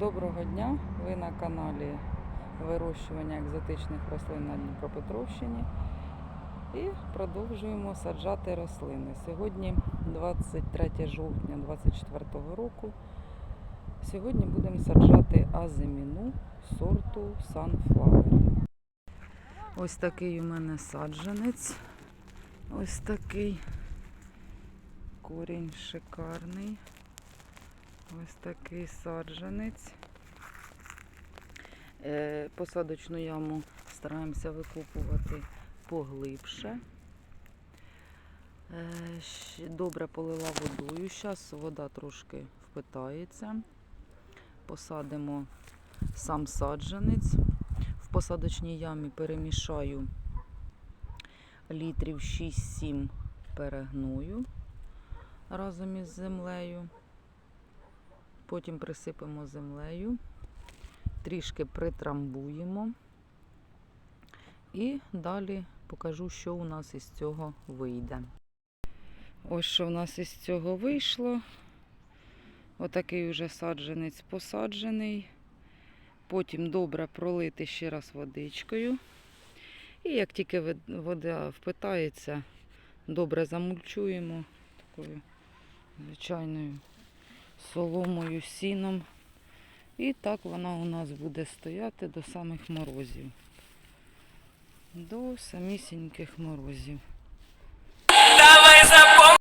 Доброго дня! Ви на каналі вирощування екзотичних рослин на Дніпропетровщині. І продовжуємо саджати рослини. Сьогодні 23 жовтня 2024 року. Сьогодні будемо саджати азиміну сорту Sunflower. Ось такий у мене саджанець. Ось такий корінь шикарний. Ось такий саджанець. Е, Посадочну яму стараємося викопувати поглибше. Е, Добре полила водою. Зараз вода трошки впитається. Посадимо сам саджанець. В посадочній ямі перемішаю літрів 6-7 перегною разом із землею. Потім присипемо землею, трішки притрамбуємо. І далі покажу, що у нас із цього вийде. Ось що у нас із цього вийшло. Отакий уже саджанець посаджений. Потім добре пролити ще раз водичкою. І як тільки вода впитається, добре замульчуємо такою звичайною соломою, сіном. І так вона у нас буде стояти до самих морозів. До самісіньких морозів.